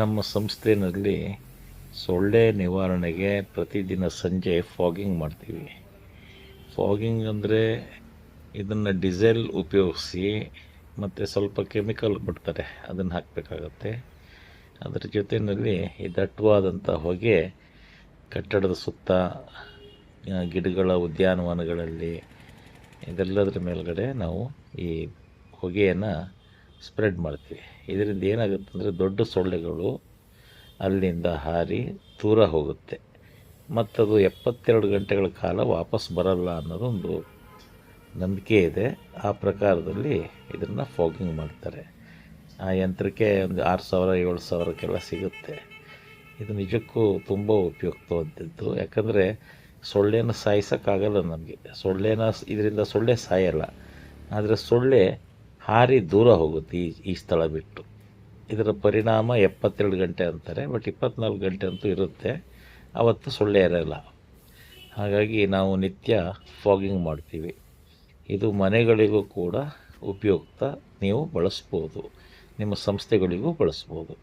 ನಮ್ಮ ಸಂಸ್ಥೆಯಲ್ಲಿ ಸೊಳ್ಳೆ ನಿವಾರಣೆಗೆ ಪ್ರತಿದಿನ ಸಂಜೆ ಫಾಗಿಂಗ್ ಮಾಡ್ತೀವಿ. ಫಾಗಿಂಗ್ ಅಂದರೆ ಇದನ್ನು ಡೀಸೆಲ್ ಉಪಯೋಗಿಸಿ ಮತ್ತು ಸ್ವಲ್ಪ ಕೆಮಿಕಲ್ ಬಿಡ್ತಾರೆ, ಅದನ್ನು ಹಾಕಬೇಕಾಗತ್ತೆ. ಅದರ ಜೊತೆಯಲ್ಲಿ ಈ ದಟ್ಟವಾದಂಥ ಹೊಗೆ, ಕಟ್ಟಡದ ಸುತ್ತ ಗಿಡಗಳ ಉದ್ಯಾನವನಗಳಲ್ಲಿ ಇದೆಲ್ಲದರ ಮೇಲುಗಡೆ ನಾವು ಈ ಹೊಗೆಯನ್ನು ಸ್ಪ್ರೆಡ್ ಮಾಡ್ತೀವಿ. ಇದರಿಂದ ಏನಾಗುತ್ತೆ ಅಂದರೆ ದೊಡ್ಡ ಸೊಳ್ಳೆಗಳು ಅಲ್ಲಿಂದ ಹಾರಿ ದೂರ ಹೋಗುತ್ತೆ. ಮತ್ತದು ಎಪ್ಪತ್ತೆರಡು ಗಂಟೆಗಳ ಕಾಲ ವಾಪಸ್ ಬರಲ್ಲ ಅನ್ನೋದೊಂದು ನಂಬಿಕೆ ಇದೆ. ಆ ಪ್ರಕಾರದಲ್ಲಿ ಇದನ್ನು ಫಾಗಿಂಗ್ ಮಾಡ್ತಾರೆ. ಆ ಯಂತ್ರಕ್ಕೆ ಒಂದು ಆರು ಸಾವಿರ, ಏಳು ಸಾವಿರಕ್ಕೆಲ್ಲ ಸಿಗುತ್ತೆ. ಇದು ನಿಜಕ್ಕೂ ತುಂಬ ಉಪಯುಕ್ತವಾದದ್ದು. ಯಾಕಂದರೆ ಸೊಳ್ಳೆನ ಸಾಯಿಸೋಕ್ಕಾಗಲ್ಲ ನಮಗೆ. ಸೊಳ್ಳೆನ, ಇದರಿಂದ ಸೊಳ್ಳೆ ಸಾಯಲ್ಲ. ಆದರೆ ಸೊಳ್ಳೆ ಹಾರಿ ದೂರ ಹೋಗುತ್ತೆ ಈ ಈ ಸ್ಥಳ ಬಿಟ್ಟು. ಇದರ ಪರಿಣಾಮ ಎಪ್ಪತ್ತೆರಡು ಗಂಟೆ ಅಂತಾರೆ, ಬಟ್ ಇಪ್ಪತ್ನಾಲ್ಕು ಗಂಟೆ ಅಂತೂ ಇರುತ್ತೆ. ಆವತ್ತು ಸೊಳ್ಳೆ ಇರೋಲ್ಲ ಹಾಗಾಗಿ ನಾವು ನಿತ್ಯ ಫಾಗಿಂಗ್ ಮಾಡ್ತೀವಿ. ಇದು ಮನೆಗಳಿಗೂ ಕೂಡ ಉಪಯುಕ್ತ. ನೀವು ಬಳಸ್ಬೋದು. ನಿಮ್ಮ ಸಂಸ್ಥೆಗಳಿಗೂ ಬಳಸ್ಬೋದು.